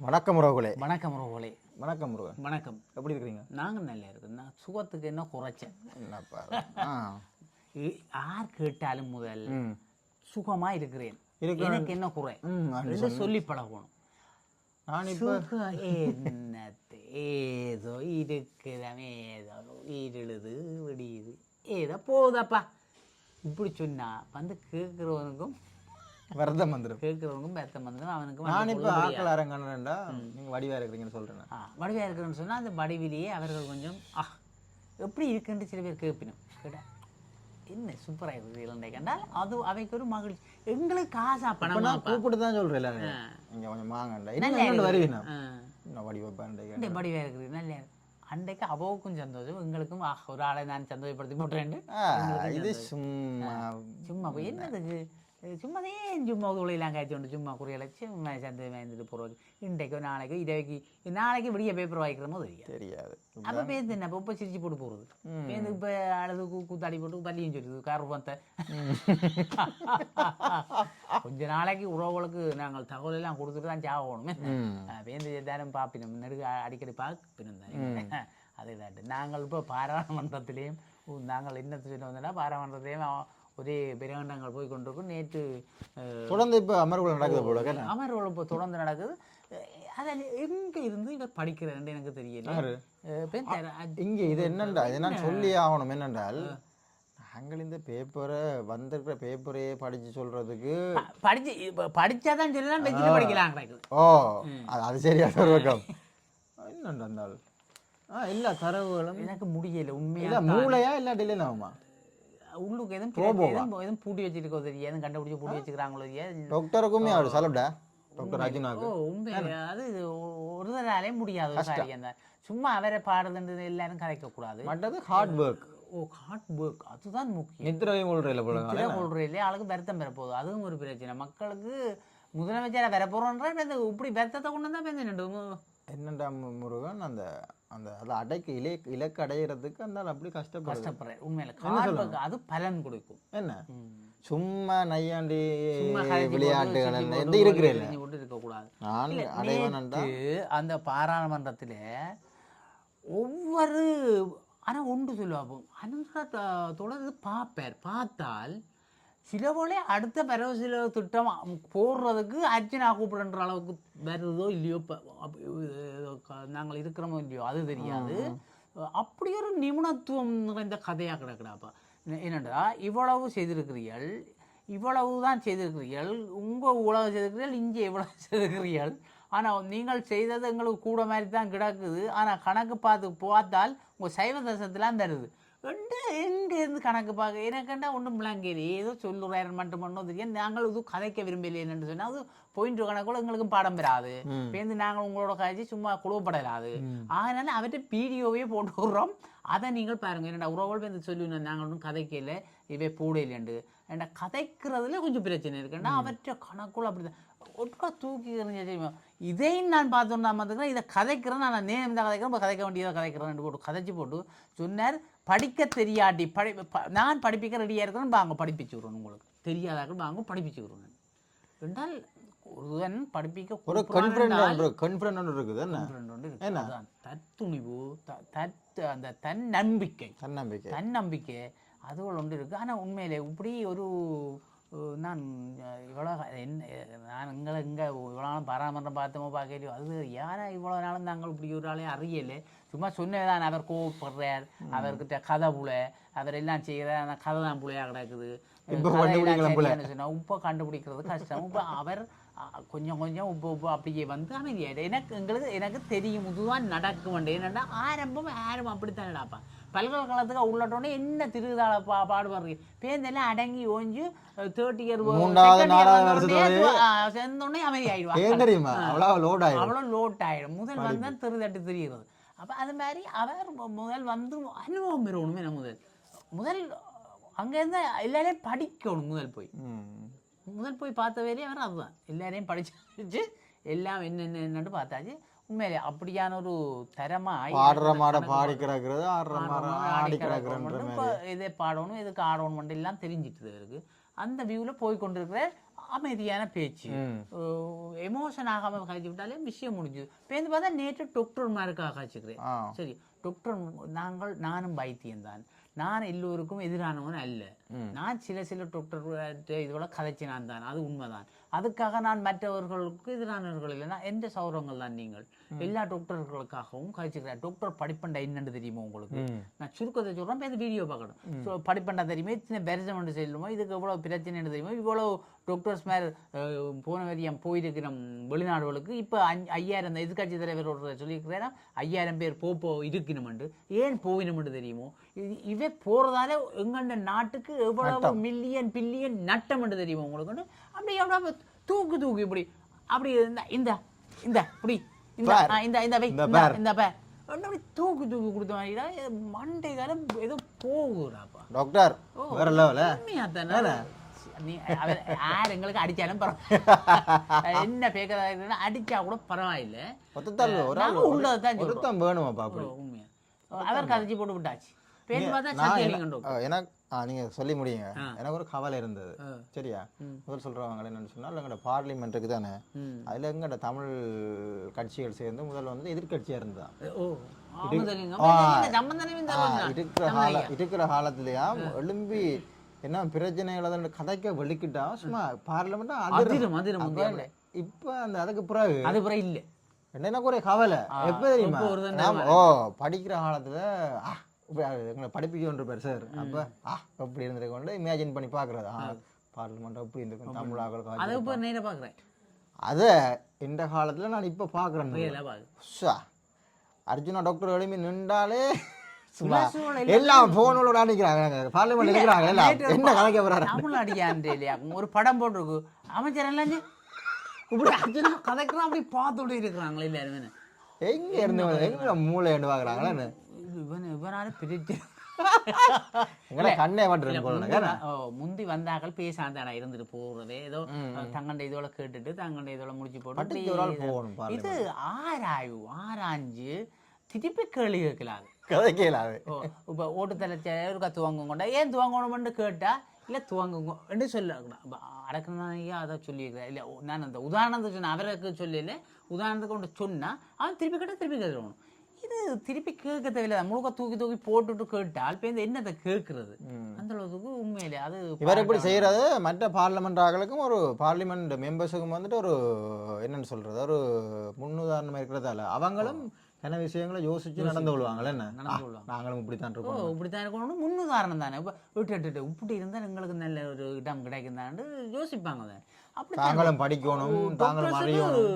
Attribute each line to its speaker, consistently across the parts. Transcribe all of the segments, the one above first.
Speaker 1: வணக்கம் உறவுகளே.
Speaker 2: வணக்கம் ரோகோலே
Speaker 1: வணக்கம் முருகன்
Speaker 2: வணக்கம்.
Speaker 1: எப்படி இருக்கிறீங்க?
Speaker 2: நாங்கள் நல்லா இருக்கோம். நான் சுகத்துக்கு என்ன குறைச்சேன்? யார் கேட்டாலும் முதல் சுகமா இருக்கிறேன். எனக்கு என்ன குறை? என்று சொல்லி பழகணும்.
Speaker 1: நான் இப்போ
Speaker 2: என்னத்து ஏதோ இருக்குதாமே ஏதோ இருளுது விடியுது. ஏதோ போகுதப்பா. இப்படி சொன்னா வந்து கேட்குறவனுக்கும்
Speaker 1: விரதம் வந்துடும்
Speaker 2: கேட்குறவனுக்கும் பெத்தம் வந்து அவனுக்கும்
Speaker 1: நான் இப்போ ஆக்கள் அரங்கண்டா நீங்க வடிவா இருக்கிறீங்கன்னு சொல்றேன்
Speaker 2: ஆ வடிவாக இருக்கிறேன்னு சொன்னால் அந்த வடிவிலேயே அவர்கள் கொஞ்சம் ஆ எப்படி இருக்குன்னு சில பேர் கேட்பினும். கேட்டா என்ன சூப்பராக இருக்குது இலண்டை கண்டால்? அது அவைக்கு ஒரு மகிழ்ச்சி. எங்களுக்கு காசா பணமா
Speaker 1: நான் கூப்பிட்டு தான் சொல்றேன் எல்லாரும் இங்க கொஞ்சம் என்ன? வருவீங்க
Speaker 2: ஆ.
Speaker 1: நான் வடிவா பாண்டே
Speaker 2: இந்த வடிவாக இருக்குது நல்ல அன்றைக்கு அவவுக்கும் சந்தோஷம் எங்களுக்கும் ஒரு ஆளை நான் சந்தோஷப்படுத்தி போட்டுறேன்
Speaker 1: இது சும்மா
Speaker 2: சும்மா என்னதுக்கு சும்மாதே சும்மா தொழிலாம் கொண்டு சும்மா குறியலை சும்மா சந்தை வாங்கிட்டு போகிறது இன்றைக்கோ நாளைக்கோ இதைக்கு நாளைக்கு விடிய பேப்பர் வாங்கிக்கிறமோ தெரியாது
Speaker 1: தெரியாது
Speaker 2: அப்போ பேருந்து என்ன இப்போ சிரிச்சு போட்டு போகிறது பேருந்து இப்போ அழுது கூத்தாடி போட்டு பள்ளியும் சொல்லுது கார் பந்த கொஞ்ச நாளைக்கு உறவுகளுக்கு நாங்கள் தகவல் எல்லாம் கொடுத்துட்டு தான் சாகணும் பேருந்து தானம் பார்ப்பினோம் நெடுக அடிக்கடி பார்ப்பினோம் அதே தான் நாங்கள் இப்போ பாராளுமன்றத்திலேயும் நாங்கள் என்ன வந்தோம்னா பாராளுமன்றத்திலேயும் ஒரே பெருகண்டங்கள் போய் கொண்டிருக்கும். நேற்று
Speaker 1: தொடர்ந்து இப்போ அமர்வுகள் நடக்குது போல
Speaker 2: அமர்வுகள் இப்போ தொடர்ந்து நடக்குது. அதில் எங்கே இருந்து இவர் படிக்கிறாருன்னு எனக்கு தெரியல.
Speaker 1: இங்க இது என்னண்டா? நான் சொல்லி ஆகணும் என்னென்றால் நாங்கள் இந்த பேப்பரை வந்திருக்கிற பேப்பரையே படிச்சு சொல்றதுக்கு
Speaker 2: படிச்சு படிச்சாதான் சொல்லலாம் வச்சுட்டு படிக்கலாம்
Speaker 1: ஓ அது- சரியான ஒரு பக்கம். என்னண்டா ஆள் ஆ இல்ல தரவுகளும்
Speaker 2: எனக்கு முடியல உண்மையா
Speaker 1: இல்ல மூளையா இல்லாட்டி இல்லைனாமா
Speaker 2: உள்ளுக்கு எதுவும் எதுவும் எதுவும் பூட்டி வச்சிருக்கோ தெரியாது எதுவும் கண்டுபிடிச்சு பூட்டி வச்சுக்கிறாங்களோ தெரியாது
Speaker 1: டாக்டருக்குமே அவர் சொல்லடா டாக்டர்
Speaker 2: உண்மை. அது ஒரு- தராலே முடியாது ஒரு சும்மா அவரை பாடுதுன்றது எல்லாரும் கதைக்க கூடாது
Speaker 1: மற்றது ஹார்ட் ஒர்க்
Speaker 2: ஓ ஹார்ட் ஒர்க் அதுதான் முக்கியம்.
Speaker 1: நித்திரவையும் கொள்றையில போல
Speaker 2: திரை கொள்றையிலே ஆளுக்கு வருத்தம் பெற போகுது அதுவும் ஒரு பிரச்சனை. மக்களுக்கு முதலமைச்சரை போறோன்ற இந்த இப்படி வருத்தத்தை கொண்டு தான் பேருந்து
Speaker 1: என்னண்டா முருகன்? அந்த அந்த அதை அடைக்க இலை இலக்கு அடையிறதுக்கு அந்த அப்படி கஷ்டப்படுது.
Speaker 2: கஷ்டப்படுறேன் உண்மையில. ஒர்க் அது பலன் கொடுக்கும்.
Speaker 1: என்ன. சும்மா நையாண்டி விளையாட்டுகள் எந்த இருக்கிறேன்
Speaker 2: போட்டு இருக்கக்கூடாது.
Speaker 1: நான் அடைவனண்டா
Speaker 2: அந்த பாராளுமன்றத்தில் ஒவ்வொரு ஆனா ஒன்று சொல்லுவாப்போ அனந்தர தொடர்ந்து பார்ப்பார். பார்த்தால் சில போலே அடுத்த பரவ சில திட்டம் போடுறதுக்கு அர்ச்சனா கூப்பிடுன்ற அளவுக்கு வருதோ இல்லையோ ப- அப்ப இது க- நாங்கள் இருக்கிறோமோ இல்லையோ அது தெரியாது. அப்படி ஒரு நிபுணத்துவம் நிறைந்த கதையாக கிடக்குடாப்பா என்னடா இவ்வளவு செய்திருக்கிறீர்கள் இவ்வளவு தான் செய்திருக்கிறீர்கள் உங்கள் உலகம் செய்திருக்கிறீர்கள் இங்கே இவ்வளவு செய்திருக்கிறீர்கள். ஆனால் நீங்கள் செய்தது எங்களுக்கு கூட மாதிரி தான் கிடக்குது. ஆனால் கணக்கு பார்த்து பார்த்தால் உங்கள் சைவ தசத்துலாம் தருது. ரெண்டு எங்கேருந்து கணக்கு பார்க்க? எனக்கண்டா ஒன்றும் விளங்கல ஏதோ சொல்லுறாரு மட்டும் பண்ணோம் தெரியும் நாங்கள் இது கதைக்க விரும்பலைன்னு சொன்னால் அது பாயிண்ட் கணக்குள்ள எங்களுக்கும் பாடம் பெறாது. பேருந்து நாங்கள் உங்களோட காய்ச்சி சும்மா குழுவப்படலாது அதனால அவர்கிட்ட வீடியோவே போட்டு விடுறோம். அதை நீங்கள் பாருங்க. என்னடா உறவுகள் வந்து சொல்லுவேன் நாங்கள் ஒன்றும் கதைக்கல. இவை போடலைண்டு ஏன்னா கதைக்கிறதுல கொஞ்சம் பிரச்சனை இருக்குன்னா அவற்றை கணக்குள்ள அப்படிதான் ஒட்டுக்கா தூக்கி எறிஞ்ச இதையும் நான் பார்த்தோம்னா பார்த்துக்கிறேன் இதை கதைக்கிறேன். நான் நேரம் தான் கதைக்கிறேன் இப்போ கதைக்க வேண்டியதை கதைக்கிறேன் போட்டு கதைச்சு போட்டு சொன்னார். படிக்க தெரியாட்டி படி நான் படிப்பிக்க ரெடியாக இருக்கிறேன் வாங்க படிப்பிச்சு விடுறேன் உங்களுக்கு. தெரியாதாக்கள் வாங்க படிப்பிச்சு விடுறேன். என்றால் ஒருவன் படிப்பிக்க
Speaker 1: ஒரு கான்ஃபிடன்ட் ஒன்று கான்ஃபிடன்ட் ஒன்று இருக்குது
Speaker 2: ஒன்று இருக்கு. அதான் தத்துணிவு த- தத் அந்த தன் நம்பிக்கை
Speaker 1: தன்னம்பிக்கை.
Speaker 2: தன்னம்பிக்கை அதுகள் ஒன்று இருக்குது. ஆனால் உண்மையிலே இப்படி ஒரு நான் இவ்வளோ என்ன நான் எங்களை இங்கே இவ்வளோ நாளும் பாராமரம் பார்த்தோமோ பார்க்கலையோ? அது யாரா இவ்வளோ நாளும் நாங்கள் இப்படி ஒரு ஆளே அறியலை? சும்மா சொன்னதான் அவர் கோவப்படுறார் அவர்கிட்ட கதை புல அவர் எல்லாம் செய்கிறார் ஆனால் கதை தான் புலையாக கிடக்குது.
Speaker 1: இப்ப
Speaker 2: கதையெல்லாம்
Speaker 1: கண்டுபிடிக்கலாம் புல.
Speaker 2: சரியானு சொன்னா உப்பை கண்டுபிடிக்கிறது கஷ்டம். இப்போ அவர் கொஞ்சம் கொஞ்சம் உப்பு உப்பு அப்படியே வந்து அமைதியாயிடு எனக்கு எங்களுக்கு எனக்கு தெரியும் இதுதான் நடக்க வேண்டிய என்னன்னா ஆரம்பம் ஆரம்பம் அப்படித்தான் நடப்பான் பல்கலைக்கழகத்துக்கு உள்ளட்டோடனே என்ன திருதாள பா பாடுவாரு பேருந்தெல்லாம் அடங்கி ஓஞ்சு தேர்ட் இயர் சேர்ந்தோடனே அமைதி ஆயிடுவா
Speaker 1: ஏன் தெரியுமா? அவ்வளோ லோட் ஆயிடும்.
Speaker 2: அவ்வளோ லோட் ஆயிடும். முதல் வந்து திருதட்டு தெரிகிறது அப்போ அது மாதிரி அவர் முதல் வந்து அனுபவம் பெறணும் முதல். முதல் அங்கேருந்து எல்லாரையும் படிக்கணும் முதல் போய். முதல் போய் பார்த்த வேலையே அவர் அதுதான். எல்லாரையும் படிச்சு எல்லாம் என்னென்ன என்னன்னு பார்த்தாச்சு. உண்மையிலே அப்படியான ஒரு தரமா
Speaker 1: பாடுற மாட பாடி கிடக்கிறது ஆடுற மாட ஆடி
Speaker 2: இதை பாடணும் இதுக்கு ஆடணும் எல்லாம் தெரிஞ்சிட்டு இருக்கு. அந்த வியூவில் போய் கொண்டிருக்கிற அமைதியான பேச்சு. எமோஷன் ஆகாம கழிச்சு விட்டாலே விஷயம் முடிஞ்சுது. இப்போ வந்து பார்த்தா நேற்று டாக்டர் மாருக்காக கழிச்சுக்கிறேன்
Speaker 1: ஆ.
Speaker 2: சரி டாக்டர் நாங்கள் நானும் பைத்தியம்தான். நான் எல்லோருக்கும் எதிரானவன் அல்ல. நான் சில சில டாக்டர் இதோட கதைச்சினான் தான் அது உண்மைதான். அதுக்காக நான் மற்றவர்களுக்கு எதிரானவர்கள் இல்லைன்னா எந்த சௌரவங்கள் தான் நீங்கள்? எல்லா டாக்டர்களுக்காகவும் கழிச்சுக்கிறேன் டாக்டர் படிப்பண்டா என்னன்னு தெரியுமா உங்களுக்கு. நான் சுருக்கத்தை சொல்கிறேன் இப்போ வீடியோ பார்க்கணும். ஸோ படிப்பண்டா தெரியுமா? சின்ன பெருசமெண்ட் செல்லுமோ? இதுக்கு எவ்வளோ பிரச்சனைன்னு தெரியுமா? இவ்வளோ டாக்டர்ஸ் மேலே போன வரையும் போயிருக்கிறோம் வெளிநாடுகளுக்கு இப்போ ஐயாயிரம் இந்த எதிர்கட்சி தலைவர் ஒரு சொல்லியிருக்கிறேன்னா ஐயாயிரம் பேர் போ போ இருக்கணுமெண்டு ஏன் போயினுமெண்டு தெரியுமோ? இது இவை போகிறதால எங்கண்ட நாட்டுக்கு எவ்வளவு மில்லியன் பில்லியன் நட்டமெண்டு தெரியுமா உங்களுக்கு அப்படி எவ்வளோ தூக்கு தூக்கு இப்படி அப்படி இந்த இந்த இந்த இப்படி இந்த இந்த இந்த
Speaker 1: இந்த பார்.
Speaker 2: அப்படி தூக்கு தூக்கு கொடுத்த மாதிரி மண்டை காலம் ஏதோ போகுறாப்பா.
Speaker 1: டாக்டர் வேற லெவல
Speaker 2: உண்மையா தானே? நீ யார் எங்களுக்கு அடிச்சாலும் பரவாயில்ல. என்ன பேக்கிறதா அடிச்சா கூட பரவாயில்ல.
Speaker 1: ஒத்தத்தால் ஒரு ஆள்
Speaker 2: நாங்க உள்ளதான்.
Speaker 1: ஒருத்தன் வேணுமாப்பா
Speaker 2: உண்மையா? அவர் கதைச்சி போட்டு விட்டாச்சு. பார்த்தா
Speaker 1: எனக்கு நீங்க சொல்லி முடியுங்க. எனக்கு ஒரு கவலை இருந்தது. சரியா? முதல் சொல்றவங்க என்னன்னு சொன்னால் எங்கட பார்லிமெண்ட்டுக்கு தானே. அதுல எங்கட தமிழ் கட்சிகள் சேர்ந்து முதல்ல வந்து இருந்தான். ஆ,
Speaker 2: தருவாங்க
Speaker 1: இருக்கிற கால இருக்கிற காலத்துலயா எழும்பி என்ன பிரச்சனைகள் அதை கதைக்க வெளிக்கிட்டா சும்மா பார்லிமெண்ட்
Speaker 2: அதிரும் அதிரும் முந்தியாப்புல.
Speaker 1: இப்ப அந்த அதுக்கு பிறகு
Speaker 2: அது பிறகு இல்ல.
Speaker 1: என்ன ஒரு கவலை. எப்ப தெரியுமா? ஓ படிக்கிற காலத்துல ஆ, எங்களை படிப்பிக்க ஒன்று பேர் சார். அப்ப ஆ அப்படி இருந்திருக்க கொண்டு இமேஜின் பண்ணி பாக்குறது ஆ. பார்லிமெண்ட் அப்படி இருந்திருக்கும்? தமிழ்
Speaker 2: அதை இப்போ
Speaker 1: இந்த காலத்துல நான் இப்ப உஸ்ஸா. அர்ஜுனா டாக்டர் எழுப்பி நின்றாலே சும்மா எல்லாம் போனோட நிக்கிறாங்க பார்லிமெண்ட் இருக்கிறாங்க எல்லாம். என்ன கலைக்க போறாரு
Speaker 2: தமிழ்நாடியான் இல்லையா? ஒரு படம் போட்டிருக்கு. அமைச்சர் எல்லாம் இப்படி அர்ஜுனா கதைக்கிறான் அப்படி பார்த்துட்டு இருக்கிறாங்களே எல்லாருமே
Speaker 1: எங்க இருந்து எங்க மூளை என்று பாக்குறாங்களா என்ன?
Speaker 2: இவன் இவனால பிரிச்சு முந்தி வந்தாக்கள் பேசாந்தாடா இருந்துட்டு போறது? ஏதோ தங்கண்ட இதோட கேட்டுட்டு தங்கண்ட இதோட முடிச்சு போட்டு இது ஆராய்வு ஆராய்ஞ்சு திருப்பி கேள்வி கேட்கலாது
Speaker 1: கதை
Speaker 2: ஓ இப்போ ஓட்டு தலைச்ச ஒருக்கா துவங்க கொண்டா ஏன் துவங்கணும்னு கேட்டா இல்லை துவங்குங்க என்று சொல்ல அடக்கணையா அதை சொல்லியிருக்கிறேன் இல்லை நான் அந்த உதாரணத்தை சொன்னேன் அவருக்கு சொல்லல உதாரணத்துக்கு கொண்டு சொன்னா அவன் திருப்பி கேட்டால் திருப்பி கேட்கணும். இது திருப்பி கேட்க தேவையில்லை. முழுக்க தூக்கி தூக்கி போட்டுட்டு கேட்டால் இப்போ இந்த என்னத்தை கேட்கறது? அந்த அளவுக்கு உண்மையிலே அது
Speaker 1: இவர் இப்படி செய்யறது மற்ற பார்லிமெண்ட் ஆகளுக்கும் ஒரு பார்லிமெண்ட் மெம்பர்ஸுக்கும் வந்துட்டு ஒரு என்னன்னு சொல்றது? ஒரு முன்னுதாரணமா இருக்கிறதால. அவங்களும் என்ன விஷயங்களை யோசிச்சு நடந்து கொள்வாங்கல்ல என்ன?
Speaker 2: நடந்து கொள்வாங்க.
Speaker 1: நாங்களும் இப்படித்தான் இருக்கோம்
Speaker 2: இப்படித்தான் இருக்கணும் முன்னுதாரணம் தானே. இப்போ விட்டு விட்டு இப்படி இருந்தால் எங்களுக்கு நல்ல ஒரு இடம் கிடைக்கும் தான்னு யோசிப்பாங்க தான் அப்படி
Speaker 1: தாங்களும் படிக்கணும் தாங்களும் அறியணும்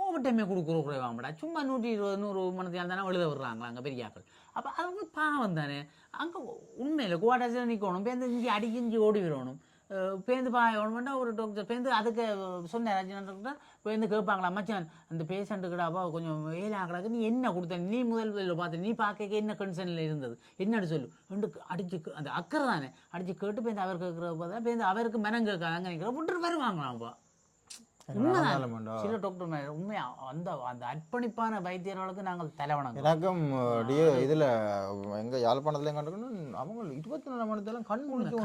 Speaker 2: ஓவர் டைமே கொடுக்குற குறைவாங்கடா சும்மா நூற்றி இருபது நூறு மணத்தையால் தானே எழுத விடுறாங்களா அங்கே பெரியாக்கள் அப்போ அவங்க பாவம் தானே. அங்கே உண்மையில் குவாட்டாசில் நிற்கணும் பேருந்து இங்கே அடிக்கிஞ்சு ஓடி விடணும். பேருந்து பா ஒன்றுமெண்டா ஒரு டாக்டர் பேருந்து அதுக்கு சொன்னேன் ரஜினி டாக்டர் பேருந்து கேட்பாங்களா மச்சான் அந்த பேஷண்ட்டுக்குடாப்பா கொஞ்சம் ஏழாக்கடாக்கு நீ என்ன கொடுத்த? நீ முதல் முதல்ல பார்த்து நீ பார்க்க என்ன கன்சர்னில் இருந்தது? என்னன்னு சொல்லு. ரெண்டு அடிச்சு அந்த அக்கறை தானே. அடிச்சு கேட்டு பேருந்து அவர் கேட்குற பார்த்தா பேருந்து அவருக்கு மனம் கேட்காதாங்க நினைக்கிற நிற்கிற விட்டு வருவாங்களாம்ப்பா சில டாக்டர் உண்மையா அந்த அந்த அர்ப்பணிப்பான வைத்தியர்களுக்கு நாங்கள் தலைவணங்க
Speaker 1: எனக்கும் டியோ இதுல எங்க யாழ்ப்பாணத்துல எங்க இருக்கணும் அவங்க இருபத்தி நாலு மணி நேரம் கண் கொஞ்சம்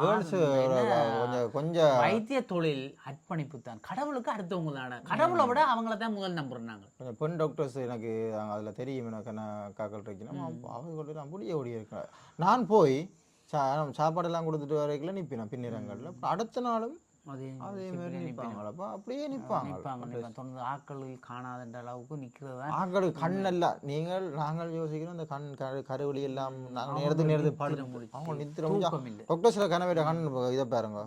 Speaker 1: கேர்ள்ஸ் கொஞ்சம் கொஞ்சம்
Speaker 2: வைத்திய தொழில் அர்ப்பணிப்பு தான். கடவுளுக்கு அடுத்தவங்க தானே கடவுளை விட அவங்கள தான் முதல் நம்புறோம் நாங்கள்.
Speaker 1: கொஞ்சம் பெண் டாக்டர்ஸ் எனக்கு அதுல தெரியும் எனக்கு என்ன காக்கள் இருக்கணும் அவங்க நான் முடிய ஓடி இருக்கிறேன். நான் போய் சா சாப்பாடெல்லாம் கொடுத்துட்டு வரைக்குள்ள நிற்பினேன் பின்னிறங்கள்ல அடுத்த நாளும்
Speaker 2: அதே
Speaker 1: மாதிரி நிற்பாங்களப்பா அப்படியே நிற்பாங்க
Speaker 2: நிற்பாங்க தொடர்ந்து காணாதன்ற அளவுக்கு நிற்கிறதா
Speaker 1: ஆக்கள் கண்ணல்ல. நீங்கள் நாங்கள் யோசிக்கிறோம் இந்த கண் கரு கருவழி எல்லாம் நாங்கள் நேரத்து நேரத்து படு
Speaker 2: முடிச்சு.
Speaker 1: அவங்க நித்திர
Speaker 2: தூக்கம் இல்லை.
Speaker 1: டாக்டர்ஸ்ல கனவேட கண் இதை பாருங்க.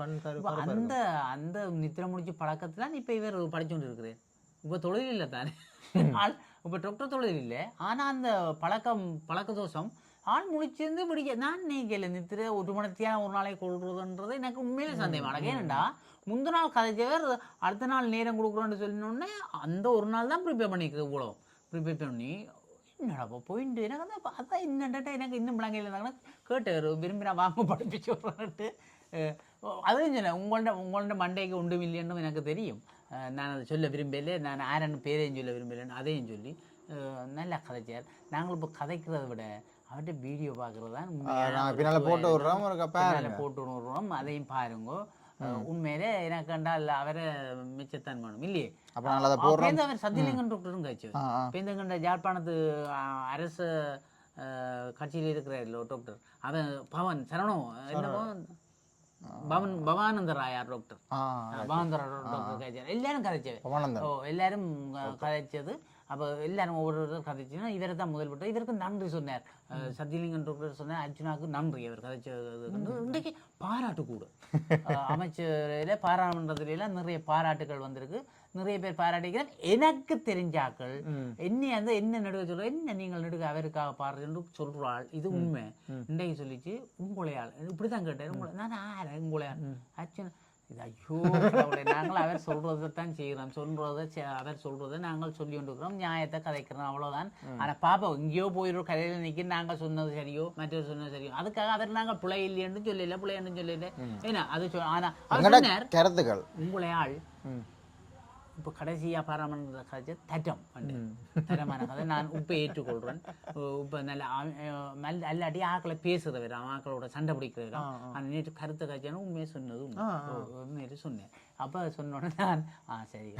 Speaker 1: கண் கரு
Speaker 2: அந்த அந்த நித்திர முடிச்சு பழக்கத்துல தான் இப்ப இவர் படிச்சுட்டு இருக்கிறேன் இப்ப தொழில் இல்லை தானே. இப்ப டாக்டர் தொழில் இல்லை. ஆனா அந்த பழக்கம் பழக்க தோஷம் ஆள் முடிச்சிருந்து பிடிக்க நான் நீக்கல நித்திர ஒரு மணித்தியான ஒரு நாளைக்கு கொள்றதுன்றது எனக்கு உண்மையிலே சந்தேகம். எனக்கு ஏனண்டா? முந்த நாள் கதைச்சவர் அடுத்த நாள் நேரம் கொடுக்குறோன்னு சொன்னோடனே அந்த ஒரு நாள் தான் ப்ரிப்பேர் பண்ணிக்கிறது இவ்வளோ. ப்ரிப்பேர் பண்ணி என்னடா போயிட்டு எனக்கு வந்து அதான் என்னடா எனக்கு இன்னும் பிள்ளைங்க இருந்தாங்கன்னா கேட்டார் விரும்பி நான் வாங்க படிப்பிச்சு விட்றேன்ட்டு அதுவும் சொன்னேன் உங்கள்ட உங்கள்ட மண்டைக்கு உண்டு இல்லைன்னு எனக்கு தெரியும். நான் அதை சொல்ல விரும்பல நான் ஆரன் பேரையும் சொல்ல விரும்பலைன்னு அதையும் சொல்லி நல்லா கதைச்சார். நாங்கள் இப்போ கதைக்கிறத விட அவர்கிட்ட வீடியோ பார்க்குறது தான்
Speaker 1: நாங்கள் பின்னால போட்டு விடுறோம் ஒரு
Speaker 2: பின்னால போட்டு விடுறோம் அதையும் பாருங்க. உண்மையிலே எனக்கு கண்டால் அவரை மிச்சத்தான் வேணும் இல்லையே?
Speaker 1: அப்ப நாங்கள் அதை போடுறோம்.
Speaker 2: அவர் சத்தியலிங்கம் டாக்டரும் கட்சி
Speaker 1: ஆ ஆ.
Speaker 2: இப்போ இந்த கண்ட யாழ்ப்பாணத்து அரசு கட்சியில் இருக்கிற டாக்டர் அவன் பவன் சரணம் என்ன பவன் பவன் பவானந்த ராயார் டாக்டர்
Speaker 1: ஆ
Speaker 2: பவானந்த டாக்டர் கதைச்சார் எல்லாரும் ஓ எல்லாரும் கதைச்சது அப்போ எல்லாரும் ஒவ்வொருத்தரும் கதைச்சுன்னா இவரை தான் முதல் பட்டு இவருக்கு நன்றி சொன்னார். டாக்டர் சொன்னார் அர்ஜுனாவுக்கு நன்றி அவர் கதைச்சது இன்றைக்கு பாராட்டு கூட அமைச்சரில் பாராளுமன்றத்தில நிறைய பாராட்டுகள் வந்திருக்கு. நிறைய பேர் பாராட்டிக்கிறேன் எனக்கு தெரிஞ்சாக்கள் என்ன அந்த என்ன நடுக சொல்ற என்ன நீங்கள் நடுக அவருக்காக பாடுறேன்னு சொல்றாள். இது உண்மை. இன்றைக்கு சொல்லிச்சு உங்களையாள் இப்படிதான் கேட்டேன் உங்களை நான் ஆறேன் உங்களையாள் அச்சன் இது ஐயோ நாங்கள் அவர் சொல்றதை தான் செய்கிறோம். சொல்றதை அவர் சொல்றதை நாங்கள் சொல்லி கொண்டிருக்கிறோம் நியாயத்தை கதைக்கிறோம். அவ்வளவுதான். ஆனா பாப்பா எங்கேயோ போயிடும் கடையில் நிற்க நாங்கள் சொன்னது சரியோ மற்றவர் சொன்னது சரியோ அதுக்காக அவர் நாங்கள் பிள்ளை இல்லைன்னு சொல்லல பிள்ளைன்னு சொல்லல. ஏன்னா அது சொ- ஆனா அவர்
Speaker 1: எங்கட
Speaker 2: சொன்னார்
Speaker 1: கருத்துக்கள்?
Speaker 2: உங்களை ஆள்
Speaker 1: ம்.
Speaker 2: இப்போ கடைசியா பாராமன்ற கதை தரம் வந்து தரமான கதை நான் உப்பை ஏற்றுக்கொள்றேன் இப்போ நல்ல அல்லாட்டி ஆக்களை பேசுறவர் ஆக்களோட சண்டை பிடிக்கிறவர் ஆனால் நேற்று கருத்தை காய்ச்சானு உண்மையை சொன்னது உண்மை. ஓ, உண்மையிலே சொன்னேன் அப்போ சொன்ன உடனே நான் ஆ சரி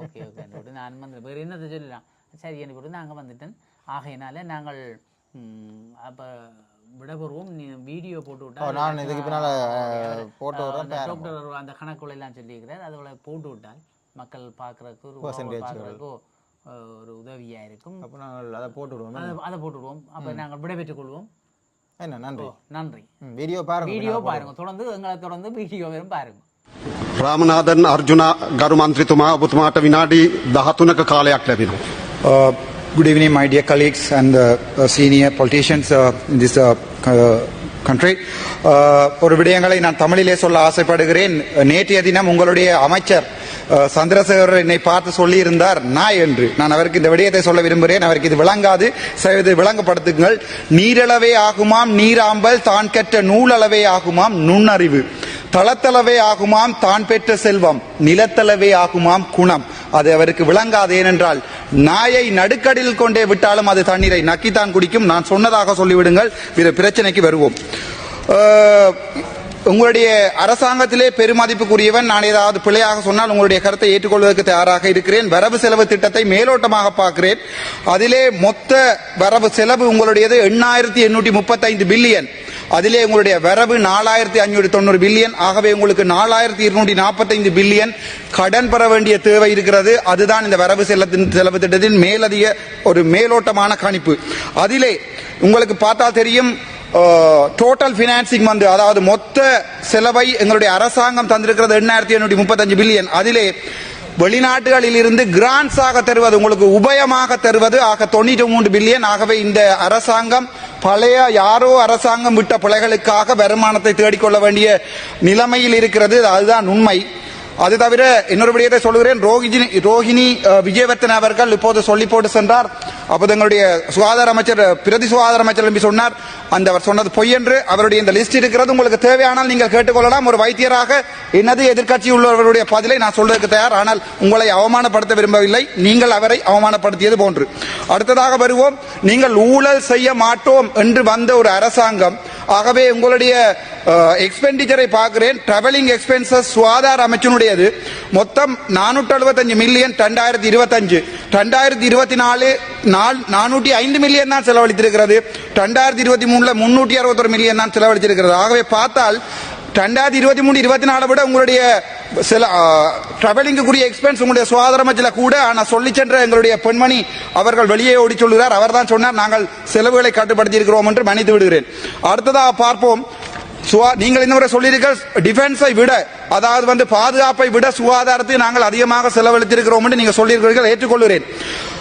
Speaker 2: ஓகே ஓகே நான் வந்து வேறு என்னத்தை சொல்லலாம் சரி எனக்கு கூட நாங்கள் வந்துட்டேன் ஆகையினால நாங்கள் அப்போ விடபெறுவோம் நீ வீடியோ போட்டு விட்டா
Speaker 1: நான் இதுக்கு பின்னால போட்டு.
Speaker 2: டாக்டர் அந்த கணக்குள்ள எல்லாம் சொல்லியிருக்கிறார் அதோட போட்டு விட்டால் மக்கள் பார்க்கறதுக்கு ஒரு
Speaker 1: Percentageகள்.
Speaker 2: பார்க்கறதுக்கு அஹ், ஒரு உதவியா இருக்கும்
Speaker 1: அப்போ நாங்கள் அதை போட்டு விடுவோம்
Speaker 2: அதை அதை போட்டு விடுவோம் அப்ப நாங்கள் விடைபெற்றுக் கொள்வோம்
Speaker 1: என்ன நன்றி
Speaker 2: நன்றி
Speaker 1: ம், வீடியோ பாருங்க
Speaker 2: வீடியோ பாருங்க தொடர்ந்து எங்களை தொடர்ந்து வீடியோ வரும் பாருங்க
Speaker 3: රාමනාදන් අර්ජුන ගරු මන්ත්‍රතුමා ඔබතුමාට විනාඩි 13ක කාලයක් ලැබෙනවා.
Speaker 4: Uh, Good evening, my dear colleagues and uh, uh, senior politicians uh, in this uh, uh, country. Uh, ஒரு விடயங்களை நான் தமிழிலே சொல்ல ஆசைப்படுகிறேன் நேற்றைய தினம் உங்களுடைய அமைச்சர் uh, சந்திரசேகர் என்னை பார்த்து சொல்லியிருந்தார் நாய் என்று. நான் அவருக்கு இந்த விடயத்தை சொல்ல விரும்புகிறேன். அவருக்கு இது விளங்காது. செய்து விளங்கப்படுத்துங்கள். நீரளவே ஆகுமாம் நீராம்பல். தான் கற்ற நூலளவே ஆகுமாம் நுண்ணறிவு. தளத்தளவே ஆகுமாம் தான் பெற்ற செல்வம். நிலத்தளவே ஆகுமாம் குணம். அது அவருக்கு விளங்காது. ஏனென்றால் நாயை நடுக்கடில் கொண்டே விட்டாலும் அது தண்ணீரை நக்கித்தான் குடிக்கும். நான் சொன்னதாக சொல்லிவிடுங்கள். பிற பிரச்சனைக்கு வருவோம். உங்களுடைய அரசாங்கத்திலே பெருமதிப்புக்குரியவன் நான் ஏதாவது பிழையாக சொன்னால் உங்களுடைய கருத்தை ஏற்றுக்கொள்வதற்கு தயாராக இருக்கிறேன். வரவு செலவு திட்டத்தை மேலோட்டமாக பார்க்கிறேன். அதிலே மொத்த வரவு செலவு உங்களுடையது எண்ணாயிரத்தி எண்ணூற்றி முப்பத்தைந்து பில்லியன். அதிலே உங்களுடைய வரவு நாலாயிரத்தி அஞ்சூற்றி தொண்ணூறு பில்லியன். ஆகவே உங்களுக்கு நாலாயிரத்தி இருநூற்றி நாற்பத்தைந்து பில்லியன் கடன் பெற வேண்டிய தேவை இருக்கிறது. அதுதான் இந்த வரவு செலத்தின் செலவு திட்டத்தின் மேலதிக ஒரு மேலோட்டமான கணிப்பு. அதிலே உங்களுக்கு பார்த்தா தெரியும் டோட்டல் பினான்சிங் வந்து அதாவது மொத்த செலவை எங்களுடைய அரசாங்கம் தந்திருக்கிறது எண்ணாயிரத்தி எண்ணூற்றி முப்பத்தஞ்சு பில்லியன் அதிலே வெளிநாட்டுகளில் இருந்து கிராண்ட்ஸாக தருவது உங்களுக்கு உபயமாக தருவது ஆக தொண்ணூற்றி மூன்று பில்லியன் ஆகவே இந்த அரசாங்கம் பழைய யாரோ அரசாங்கம் விட்ட பிழைகளுக்காக வருமானத்தை தேடிக்கொள்ள வேண்டிய நிலைமையில் இருக்கிறது. அதுதான் உண்மை. அது தவிர இன்னொரு விடயத்தை சொல்கிறேன் ரோஹிஜினி ரோஹிணி விஜயவர்த்தன் அவர்கள் இப்போது சொல்லி போட்டு சென்றார். அப்போது எங்களுடைய சுகாதார அமைச்சர் பிரதி சுகாதார அமைச்சர் எழுப்பி சொன்னார். அந்த அவர் சொன்னது பொய் என்று அவருடைய இந்த லிஸ்ட் இருக்கிறது. உங்களுக்கு தேவையானால் நீங்கள் கேட்டுக்கொள்ளலாம். ஒரு வைத்தியராக எனது எதிர்க்கட்சி உள்ளவர்களுடைய பதிலை நான் சொல்றதுக்கு தயார். ஆனால் உங்களை அவமானப்படுத்த விரும்பவில்லை. நீங்கள் அவரை அவமானப்படுத்தியது போன்று. அடுத்ததாக வருவோம். நீங்கள் ஊழல் செய்ய மாட்டோம் என்று வந்த ஒரு அரசாங்கம். ஆகவே உங்களுடைய எக்ஸ்பெண்டிச்சரை பார்க்கிறேன். டிராவலிங் எக்ஸ்பென்சஸ் சுகாதார நம்முடையது மொத்தம் நானூற்றி அறுபத்தஞ்சு மில்லியன் ரெண்டாயிரத்தி இருபத்தஞ்சு. ரெண்டாயிரத்தி இருபத்தி நாலு நானூற்றி ஐந்து மில்லியன் தான் செலவழித்திருக்கிறது. ரெண்டாயிரத்தி இருபத்தி மூணுல முன்னூற்றி அறுபத்தொரு மில்லியன் தான் செலவழித்திருக்கிறது. ஆகவே பார்த்தால் ரெண்டாயிரத்தி இருபத்தி மூணு இருபத்தி நாலு விட உங்களுடைய சில டிராவலிங்குரிய எக்ஸ்பென்ஸ் உங்களுடைய சுகாதார அமைச்சில் கூட ஆனால் சொல்லி சென்ற எங்களுடைய பெண்மணி அவர்கள் வெளியே ஓடி சொல்கிறார் அவர் தான் சொன்னார் நாங்கள் செலவுகளை கட்டுப்படுத்தி இருக்கிறோம் என்று மன்னித்து விடுகிறேன். அடுத்ததாக பார்ப்போம். நீங்கள் இன்னவரை சொல்லியிருக்க டிஃபென்ஸை விட அதாவது வந்து பாதுகாப்பை விட சுகாதாரத்தை நாங்கள் அதிகமாக செலவழித்திருக்கிறோம் என்று நீங்க சொல்லியிருக்கிறீர்கள் ஏற்றுக்கொள்கிறேன்.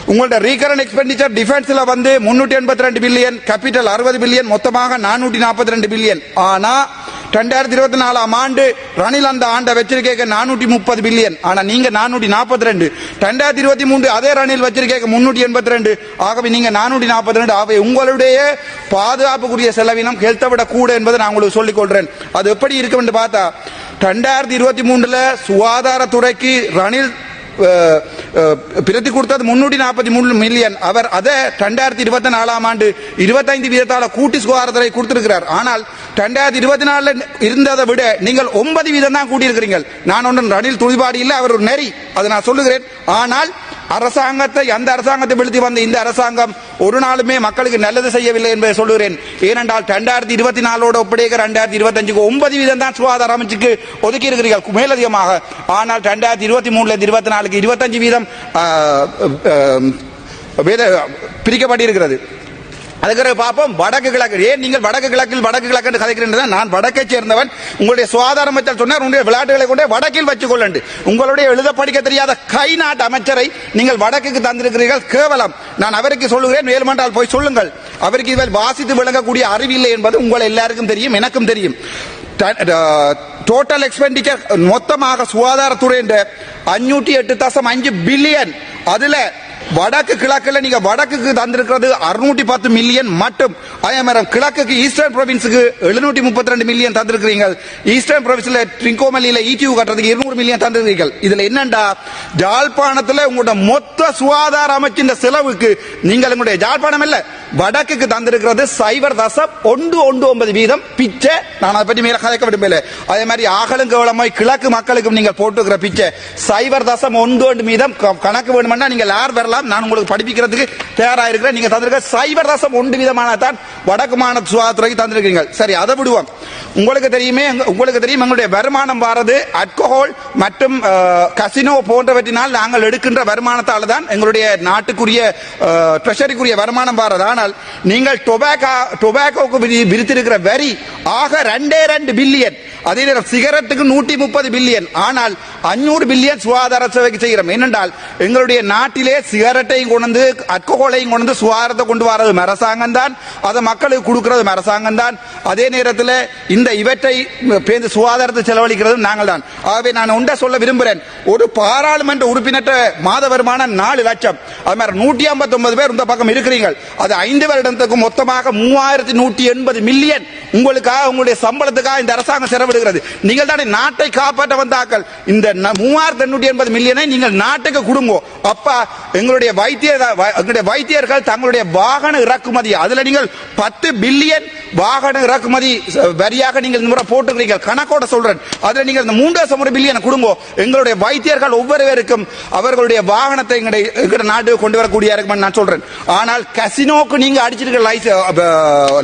Speaker 4: உங்களோட ரீகரண்ட் எக்ஸ்பெண்டிச்சர் டிஃபென்ஸ்ல வந்து முன்னூற்றி எண்பத்தி ரெண்டு பில்லியன் கேபிட்டல் அறுபது பில்லியன் மொத்தமாக நானூற்றி நாற்பத்தி ரெண்டு பில்லியன் ஆனா ரெண்டாயிரத்தி இருபத்தி நாலாம் ஆண்டு ரணில் அந்த ஆண்டை வச்சிருக்கேக்க நானூற்றி முப்பது பில்லியன். ஆனா நீங்க நானூற்றி நாற்பத்தி ரெண்டு. ரெண்டாயிரத்தி இருபத்தி மூன்று அதே ரணில் வச்சிருக்கேக்க முன்னூற்றி எண்பத்தி ரெண்டு. ஆகவே நீங்க நானூற்றி நாற்பத்தி ரெண்டு. ஆகவே உங்களுடைய பாதுகாப்புக்குரிய செலவினம் ஹெல்த்தை விட கூட என்பதை நான் உங்களுக்கு சொல்லிக் கொள்றேன் அது எப்படி இருக்கும் என்று பார்த்தா ரெண்டாயிரத்தி இருபத்தி மூன்றுல சுகாதாரத்துறைக்கு ரணில் பிரதி கொடுத்தது முன்னூற்றி நாற்பத்தி மூணு மில்லியன் அவர் அதை ரெண்டாயிரத்தி இருபத்தி நாலாம் ஆண்டு இருபத்தைந்து வீதத்தால் கூட்டி சுகாதாரத்துறை கொடுத்திருக்கிறார். ஆனால் ரெண்டாயிரத்தி இருபத்தி நாலில் இருந்ததை விட நீங்கள் ஒன்பது வீதம் தான் கூட்டியிருக்கிறீர்கள். நான் ஒன்றும் ரணில் துணிபாடு இல்லை அவர் ஒரு நெறி. அதை நான் சொல்லுகிறேன். ஆனால் அரசாங்கத்தை அந்த அரசாங்கத்தை வீழ்த்தி வந்த இந்த அரசாங்கம் ஒரு நாளுமே மக்களுக்கு நல்லது செய்யவில்லை என்பதை சொல்லுகிறேன். ஏனென்றால் ரெண்டாயிரத்தி இருபத்தி நாலோட ஒப்படைக்க ரெண்டாயிரத்தி இருபத்தஞ்சுக்கு ஒன்பது வீதம் தான் சுகாதார அமைச்சுக்கு ஒதுக்கி இருக்கிறீர்கள் மேலதிகமாக. ஆனால் ரெண்டாயிரத்தி இருபத்தி மூணுல இருந்து இருபத்தி நாலுக்கு இருபத்தஞ்சு வீதம் பிரிக்கப்பட்டிருக்கிறது. அதுக்கு பார்ப்போம் வடக்கு கிழக்கு. ஏன் நீங்கள் வடக்கு கிழக்கில் வடக்கு கிழக்கு என்று கதைக்கிறேன் நான் வடக்கை சேர்ந்தவன். உங்களுடைய சுகாதார அமைச்சர் சொன்னார் உங்களுடைய விளையாட்டுகளை கொண்டே வடக்கில் வச்சுக்கொள்ளண்டு. உங்களுடைய எழுத படிக்க தெரியாத கை நாட்டு அமைச்சரை நீங்கள் வடக்குக்கு தந்திருக்கிறீர்கள் கேவலம். நான் அவருக்கு சொல்லுகிறேன் வேலுமென்றால் போய் சொல்லுங்கள். அவருக்கு இதில் வாசித்து விளங்கக்கூடிய அறிவில்லை என்பது உங்கள் எல்லாருக்கும் தெரியும் எனக்கும் தெரியும். டோட்டல் எக்ஸ்பெண்டிச்சர் மொத்தமாக சுகாதாரத்துறை என்ற அஞ்சூற்றி எட்டு தசம் அஞ்சு பில்லியன் அதுல வடக்கு கிழக்குல நீங்க வடக்குக்கு தந்திருக்கிறது அறுநூற்றி பத்து மில்லியன் மட்டும். அதே மாதிரி கிழக்குக்கு ஈஸ்டர்ன் ப்ரொவின்ஸுக்கு எழுநூற்றி முப்பத்தி ரெண்டு மில்லியன் தந்திருக்கிறீங்க ஈஸ்டர்ன் ப்ரொவின்ஸ்ல ட்ரிங்கோமல்லியில ஈடியூ கட்டுறதுக்கு இருநூறு மில்லியன் தந்திருக்கிறீர்கள். இதுல என்னண்டா? ஜாழ்ப்பாணத்துல உங்களோட மொத்த சுகாதார அமைச்சின் செலவுக்கு நீங்கள் உங்களுடைய ஜாழ்ப்பாணம் இல்லை வடக்குக்கு தந்திருக்கிறது சைவர் தசம் ஒன்று ஒன்று ஒன்பது வீதம். பிச்சை நான் அதை பற்றி மேலே கதைக்க விரும்பல அதே மாதிரி ஆகலும் கேவலமாய் கிழக்கு மக்களுக்கும் நீங்கள் போட்டுக்கிற பிச்சை. சைவர் தசம் ஒன்று ஒன்று வீதம். க- கணக்கு வேணுமென்னா நீங்கள் யார் வரலாம்? நான் உங்களுக்கு படிப்பிக்கிறதுக்கு தயாரா இருக்கிறேன் நீங்க தந்திருக்க சைவர் தசம் ஒன்று விதமான தான் வடக்கு மாநில சுகாதாரத்துறைக்கு தந்திருக்கீங்க சரி அதை விடுவோம். உங்களுக்கு தெரியுமே உங்களுக்கு தெரியும் எங்களுடைய வருமானம் வாரது அல்கோஹால் மற்றும் கசினோ போன்றவற்றினால் நாங்கள் எடுக்கின்ற வருமானத்தால் தான் எங்களுடைய நாட்டுக்குரிய ட்ரெஷரிக்குரிய வருமானம் வாரதான் ஆனால் நீங்கள் டொபாக்கோ டொபாக்கோக்கு விரித்திருக்கிற வரி ஆக ரெண்டே ரெண்டு பில்லியன். அதே நேரம் சிகரெட்டுக்கு நூற்றி முப்பது பில்லியன். ஆனால் அஞ்சூறு பில்லியன் சுகாதார சேவைக்கு செய்கிறோம். ஏனென்றால் எங்களுடைய நாட்டிலே சிகரெட்டையும் கொண்டு வந்து கொண்டு சுகாதாரத்தை கொண்டு வரது அரசாங்கம் தான். அதை மக்களுக்கு கொடுக்கிறது அரசாங்கம் தான். அதே நேரத்தில் இந்த இவற்றை பேருந்து சுகாதாரத்தை செலவழிக்கிறது நாங்கள் தான். ஆகவே நான் ஒன்றை சொல்ல விரும்புகிறேன். ஒரு பாராளுமன்ற உறுப்பினர்கிட்ட மாத வருமானம் நாலு லட்சம். அது மாதிரி நூற்றி ஐம்பத்தி ஒன்பது பேர் இந்த பக்கம் இருக்கிறீர்கள். அது ஐந்து வருடத்துக்கு மொத்தமாக மூவாயிரத்தி நூற்றி எண்பது மில்லியன் உங்களுக்காக உங்களுடைய சம்பளத்துக்காக இந்த அரசாங்கம் செலவிடுகிறது. நீங்கள் தானே நாட்டை காப்பாற்ற வந்தாக்கள் இந்த மூவாயிரத்தி எண்ணூற்றி எண்பது மில்லியனை நீங்கள் நாட்டுக்கு கொடுங்கோ. அப்பா எங்களுடைய வைத்திய வ- எங்களுடைய வைத்தியர்கள் தங்களுடைய வாகன இறக்குமதி அதுல நீங்கள் பத்து பில்லியன் வாகன இறக்குமதி ச- வரியாக நீங்கள் இந்த முறை போட்டுக்கிறீங்க கணக்கோட சொல்றேன். அதுல நீங்கள் இந்த மூன்று ஒரு பில்லியன் கொடுங்கோ. எங்களுடைய வைத்தியர்கள் ஒவ்வொருவருக்கும் அவர்களுடைய வாகனத்தை எங்களுடைய எங்களுடைய நாட்டுக்கு கொண்டு வரக்கூடிய இருக்கும் நான் சொல்றேன். ஆனால் கசினோக்கு நீங்க அடிச்சிருக்கிற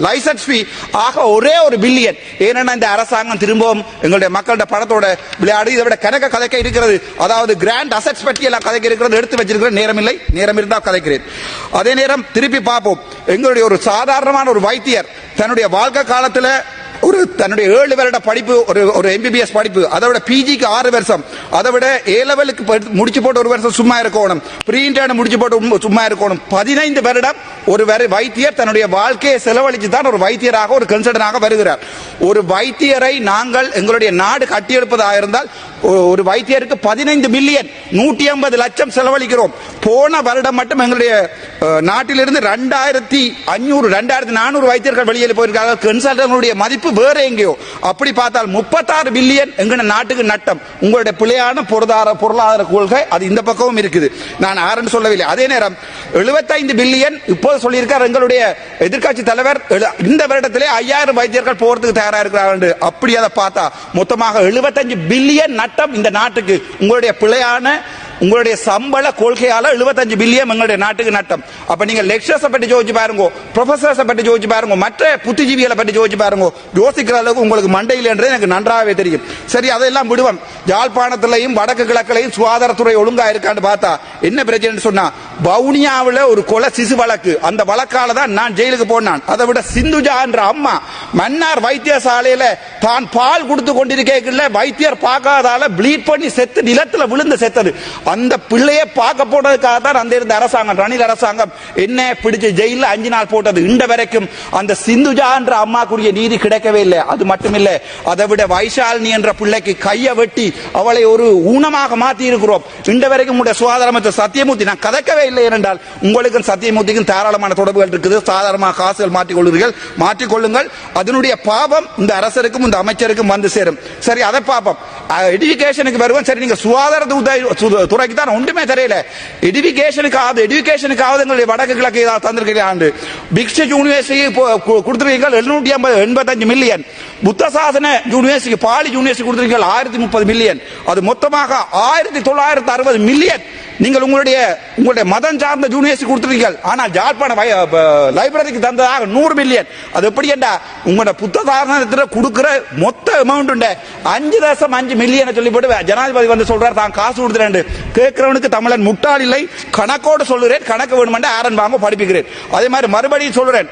Speaker 4: லைசன்ஸ் ஃபீ ஆக ஒரே ஒரு பில்லியன் ஏன்னா இந்த அரசாங்கம் திரும்பவும் எங்களுடைய மக்களுடைய பணத்தோட விளையாடு இதை விட கணக்க கதைக்க இருக்கிறது. அதாவது கிராண்ட் அசெட்ஸ் பற்றி எல்லாம் கதைக்க இருக்கிறது எடுத்து வச்சிருக்கிற நேரம் இல்லை நேரம் இருந்தால் கதைக்கிறேன். அதே நேரம் திருப்பி பார்ப்போம். எங்களுடைய ஒரு சாதாரணமான ஒரு வைத்தியர் தன்னுடைய வாழ்க்கை காலத்தில் ஒரு தன்னுடைய ஏழு வருட படிப்பு ஒரு ஒரு எம்பிபிஎஸ் படிப்பு அதை விட பிஜிக்கு ஆறு வருஷம் அதை விட ஏ லெவலுக்கு முடிச்சு போட்டு ஒரு வருஷம் சும்மா இருக்கணும் ப்ரீ இன்டர்ன் முடிச்சு போட்டு சும்மா இருக்கணும். பதினைந்து வருடம் ஒரு வைத்தியர் தன்னுடைய வாழ்க்கையை செலவழித்து தான் ஒரு வைத்தியராக ஒரு கன்சல்டனாக வருகிறார். ஒரு வைத்தியரை நாங்கள் எங்களுடைய நாடு கட்டியெழுப்பதாக இருந்தால் ஒரு வைத்தியருக்கு பதினைந்து மில்லியன் நூற்றி ஐம்பது லட்சம் செலவழிக்கிறோம். போன வருடம் மட்டும் எங்களுடைய நாட்டிலிருந்து ரெண்டாயிரத்தி அஞ்சூறு ரெண்டாயிரத்தி நானூறு வைத்தியர்கள் வெளியில் போயிருக்காங்க. கன்சல்டனுடைய மதிப்பு வேற எங்கேயோ. அப்படி பார்த்தால் முப்பத்தாறு பில்லியன் எங்க நாட்டுக்கு நட்டம். உங்களுடைய பிள்ளையான பொருளாதார பொருளாதார கொள்கை அது இந்த பக்கமும் இருக்குது. நான் ஆரம்பி சொல்லவில்லை. அதே நேரம் எழுபத்தைந்து பில்லியன் இப்போது சொல்லியிருக்கார் எங்களுடைய எதிர்க்கட்சி தலைவர் எழு- இந்த வருடத்திலே ஐயாயிரம் வைத்தியர்கள் போறதுக்கு தயாராக இருக்கிறார்கள் அப்படி அதை பார்த்தா மொத்தமாக எழுபத்தஞ்சு பில்லியன் நட்டம் இந்த நாட்டுக்கு உங்களுடைய பிழையான உங்களுடைய சம்பள கொள்கையால 75 பில்லியன் எங்களுடைய நாட்டுக்கு நட்டம். அப்ப நீங்க லெக்சர்ஸை பற்றி ஜோதிச்சு பாருங்க ப்ரொஃபசர்ஸை பற்றி ஜோதிச்சு பாருங்க மற்ற புத்திஜீவிகளை பற்றி ஜோதிச்சு பாருங்க யோசிக்கிற அளவுக்கு உங்களுக்கு மண்டையில் என்றே எனக்கு நன்றாகவே தெரியும். சரி அதெல்லாம் விடுவோம். யாழ்ப்பாணத்திலையும் வடக்கு கிழக்கிலையும் சுகாதாரத்துறை ஒழுங்கா இருக்கான்னு பார்த்தா என்ன பிரச்சனை சொன்னா பவுனியாவில் ஒரு கொலை சிசு வழக்கு. அந்த வழக்கால தான் நான் ஜெயிலுக்கு போனான். அதை விட சிந்துஜா என்ற அம்மா மன்னார் வைத்தியசாலையில தான் பால் கொடுத்து கொண்டிருக்கல வைத்தியர் பார்க்காதால ப்ளீட் பண்ணி செத்து நிலத்துல விழுந்து செத்தது. அந்த பிள்ளையை பார்க்க போனதுக்காக தான் அந்த இருந்த அரசாங்கம் ரணில் அரசாங்கம் என்ன பிடிச்சு ஜெயில அஞ்சு நாள் போட்டது. இந்த வரைக்கும் அந்த சிந்துஜா என்ற அம்மாக்குரிய நீதி கிடைக்கவே இல்லை. அது மட்டுமில்லை அதை விட வைசாலினி என்ற பிள்ளைக்கு கையை வெட்டி அவளை ஒரு ஊனமாக மாத்தி இருக்கிறோம் இந்த வரைக்கும் உங்களுடைய சுகாதார அமைச்சர் சத்தியமூர்த்தி நான் கதைக்கவே இல்லை என்றால் உங்களுக்கும் சத்தியமூர்த்திக்கும் தாராளமான தொடர்புகள் இருக்குது. சாதாரணமாக காசுகள் மாற்றிக்கொள்வீர்கள். மாற்றிக்கொள்ளுங்கள். அதனுடைய பாவம் இந்த அரசருக்கும் இந்த அமைச்சருக்கும் வந்து சேரும். சரி அதை பார்ப்போம். எஜுகேஷனுக்கு வருவோம் சரி நீங்க சுகாதார துறைக்கு தான் ஒன்றுமே தெரியல எடுகேஷனுக்காவது எடுகேஷனுக்காவது எங்களுடைய வடக்கு கிழக்கு ஏதாவது தந்திருக்கிறீங்க ஆண்டு பிக்ஷ யூனிவர்சிட்டி கொடுத்துருக்கீங்க எழுநூற்றி ஐம்பது எண்பத்தஞ்சு மில்லியன் புத்த சாசன யூனிவர்சிட்டி பாலி யூனிவர்சிட்டி கொடுத்துருக்கீங்க ஆயிரத்தி முப்பது மில்லியன் அது மொத்தமாக ஆயிரத்தி தொள்ளாயிரத்தி அறுபது மில்லியன் நீங்கள் உங்களுடைய உங்களுடைய மதம் சார்ந்த யூனிவர்சிட்டி கொடுத்துருக்கீங்க ஆனால் ஜாழ்ப்பாண வய- லைப்ரரிக்கு தந்ததாக நூறு மில்லியன் அது எப்படி என்றா உங்களோட புத்த சாசனத்தில் கொடுக்குற மொத்த அமௌண்ட் அஞ்சு தசம் அஞ்சு மில்லியனை சொல்லி போட்டு ஜனாதிபதி வந்து சொல்றார் தான் காசு கொடுத்துறேன் கேட்கிறவனுக்கு தமிழன் முட்டாள் இல்லை கணக்கோடு சொல்லுறேன் கணக்கு வேணுமென்று ஆரன் வாங்க படிப்புகிறேன் அதே மாதிரி மறுபடியும் சொல்றேன்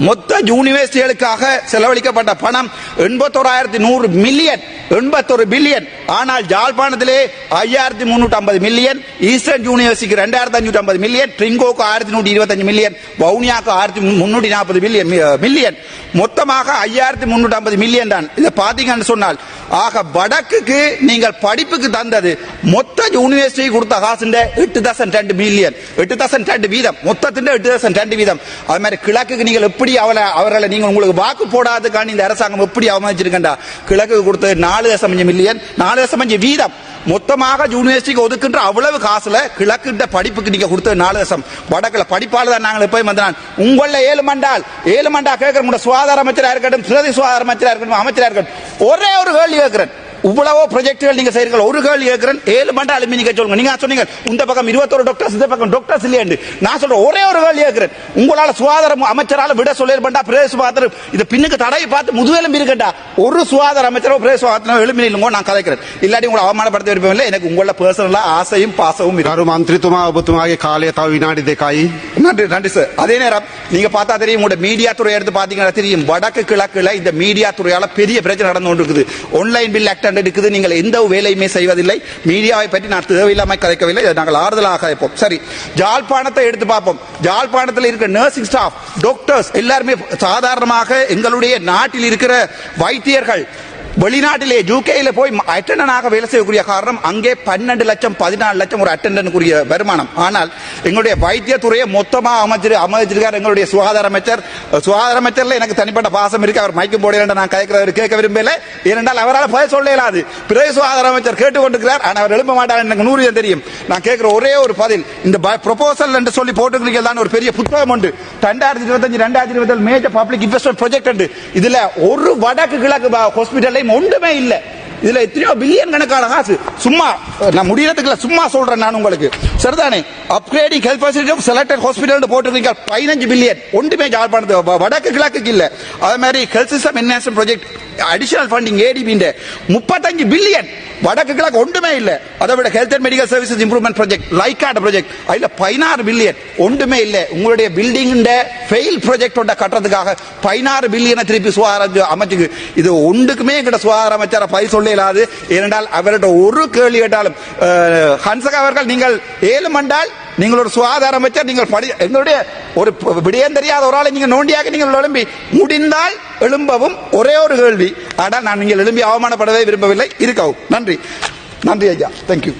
Speaker 4: மொத்த யூனிவர்சிட்டிகளுக்காக செலவழிக்கப்பட்ட பணம் எண்பத்தோராயிரத்தி நூறு மில்லியன் எண்பத்தொரு பில்லியன். ஆனால் ஜாழ்ப்பாணத்திலே ஐயாயிரத்தி முன்னூற்றி ஐம்பது மில்லியன் ஈஸ்டர்ன் யூனிவர்சிட்டிக்கு ரெண்டாயிரத்தி அஞ்சூற்றி ஐம்பது மில்லியன் ட்ரிங்கோக்கு ஆயிரத்தி நூற்றி இருபத்தஞ்சு மில்லியன் வவுனியாக்கு ஆயிரத்தி முன்னூற்றி நாற்பது மில்லியன் மில்லியன். மொத்தமாக ஐயாயிரத்தி முன்னூற்றி ஐம்பது மில்லியன் தான். இதை பார்த்தீங்கன்னு சொன்னால் ஆக வடக்குக்கு நீங்கள் படிப்புக்கு தந்தது மொத்த யூனிவர்சிட்டி கொடுத்த காசுண்ட எட்டு தசம் ரெண்டு மில்லியன். எட்டு தசம் ரெண்டு வீதம். மொத்தத்தின் எட்டு தசம் ரெண்டு வீதம். அது மாதிரி கிழக்குக்கு நீங்கள் எப்படி அவளை அவர்களை நீங்கள் உங்களுக்கு வாக்கு போடாதுக்கான இந்த அரசாங்கம் எப்படி அவமதிச்சிருக்கண்டா? கிழக்குக்கு கொடுத்தது நாலு நாலு தசமஞ்சு மில்லியன் நாலு தசமஞ்சு வீதம். மொத்தமாக யூனிவர்சிட்டிக்கு ஒதுக்குன்ற அவ்வளவு காசுல கிழக்குன்ற படிப்புக்கு நீங்க கொடுத்த நாலு தசம். வடக்குல படிப்பாளர் தான் நாங்கள் போய் வந்தான் உங்கள ஏழு மண்டால் ஏழு மண்டா கேட்கிற சுகாதார அமைச்சராக இருக்கட்டும் சுரதி சுகாதார அமைச்சராக இருக்கட்டும் அமைச்சராக இருக்கட்டும். ஒரே ஒரு கேள்வி கேட்கிறேன். இவ்வளவோ ப்ரொஜெக்டுகள் நீங்க செய்றீங்க ஒரு கேள் ஏக்கரன் ஏழு மண்ட அலுமினி கட்சி சொல்லுங்க. நீங்க சொன்னீங்க? இந்த பக்கம் இருபத்தொரு டாக்டர்ஸ் இந்த பக்கம் டாக்டர்ஸ் இல்லையாண்டு நான் சொல்றேன் ஒரே ஒரு கேள் ஏக்கரன் உங்களால சுகாதார அமைச்சரால் விட சொல்லியிருப்பா பிரதேச பாத்திர இது பின்னுக்கு தடையை பார்த்து முதுகெலும் இருக்கட்டா ஒரு சுகாதார அமைச்சரோ பிரதேச பாத்திரோ எழுமினி இல்லைங்க நான் கலைக்கிறேன் இல்லாட்டி உங்களை அவமானப்படுத்த விருப்பம் இல்லை. எனக்கு உங்களோட பர்சனலா ஆசையும் பாசவும்
Speaker 3: யாரும் மந்திரித்துமா உபத்துமாக காலையை தாவி வினாடி தேக்காய்.
Speaker 4: நன்றி நன்றி சார் அதே நேரம் நீங்க பார்த்தா தெரியும் உங்களோட மீடியா துறை எடுத்து பாத்தீங்கன்னா தெரியும். வடக்கு கிழக்குல இந்த மீடியா துறையால பெரிய பிரச்சனை நடந்து கொண்டிருக்குது. ஒன்லைன் பில் ஆக்டர் இருக்குது நீங்கள் எந்த வேலையுமே செய்வதில்லை. மீடியாவை பற்றி நான் தேவையில்லாமல் கதைக்கவில்லை. இதை நாங்கள் ஆறுதலாக கதைப்போம் சரி ஜாழ்ப்பாணத்தை எடுத்து பார்ப்போம். ஜாழ்ப்பாணத்தில் இருக்கிற நர்சிங் ஸ்டாஃப் டாக்டர்ஸ் எல்லாருமே சாதாரணமாக எங்களுடைய நாட்டில் இருக்கிற வைத்தியர்கள் வெளிநாட்டிலே யூகேல போய் அட்டண்டனாக வேலை செய்யக்கூடிய காரணம் அங்கே பன்னெண்டு லட்சம் பதினாலு லட்சம் ஒரு அட்டண்டனுக்குரிய வருமானம். ஆனால் எங்களுடைய வைத்தியத்துறையை மொத்தமாக அமைச்சர் அமைச்சிருக்கார் எங்களுடைய சுகாதார அமைச்சர். சுகாதார அமைச்சர்ல எனக்கு தனிப்பட்ட பாசம் இருக்கு. அவர் மயக்கம் போடுகிறேன் நான் கேட்கிறவர் கேட்க விரும்பல ஏனென்றால் அவரால் பதில் சொல்ல இயலாது பிறகு சுகாதார அமைச்சர் கேட்டுக்கொண்டிருக்கிறார். ஆனால் அவர் எழும்ப மாட்டார் எனக்கு நூறு தெரியும். நான் கேட்கிற ஒரே ஒரு பதில் இந்த ப்ரொபோசல் என்று சொல்லி போட்டுக்கிறீங்க தான் ஒரு பெரிய புத்தகம் உண்டு. ரெண்டாயிரத்தி இருபத்தஞ்சு ரெண்டாயிரத்தி இருபத்தி மேஜர் பப்ளிக் இன்வெஸ்ட்மெண்ட் ப்ராஜெக்ட் உண்டு. இதுல ஒரு வடக்கு கிழக்கு ஹாஸ்பிட்டல் ஒன்றுமே இல்லை. இதுல எத்தனையோ பில்லியன் கணக்கான காசு. சும்மா நான் முடியறதுக்குல சும்மா சொல்றேன் நான் உங்களுக்கு. சரிதானே? Upgrading health facility selected hospital போட்டிருக்கீங்க. பதினஞ்சு பில்லியன் ஒன்றுமே ஜாழ்ப்பாணத்து வ- வடக்கு கிழக்குக்கு இல்ல. அதே மாதிரி health system enhancement project additional funding ஏடிபிന്റെ முப்பத்தஞ்சு பில்லியன் வடக்கு கிழக்கு ஒன்றுமே இல்ல. அதை விட health and medical services improvement project லைக்காட் project அதுல பதினாறு பில்லியன் ஒன்றுமே இல்ல. உங்களுடைய பில்டிங் ஃபெயில் ப்ராஜெக்ட் கட்டுறதுக்காக பதினாறு பில்லியனை திருப்பி சுகாதார அமைச்சுக்கு. இது ஒன்றுக்குமே எங்கிட்ட சுகாதார அமைச்சரை பயிர் சொல்ல இயலாது ஏனென்றால் அவர்கிட்ட ஒரு கேள்வி கேட்டாலும் ஹன்சகா அவர்கள் நீங்கள் ஏழு மண்டால் நீங்கள் ஒரு சுகாதார அமைச்சர் நீங்கள் படி எங்களுடைய ஒரு விடயம் தெரியாத ஒரு ஆளை நீங்க நோண்டியாக நீங்கள் எழும்பி முடிந்தால் எழும்பவும் ஒரே ஒரு கேள்வி. ஆனால் நான் நீங்கள் எழும்பி அவமானப்படவே விரும்பவில்லை. இருக்கவும். நன்றி. நன்றி ஐயா. தேங்க்யூ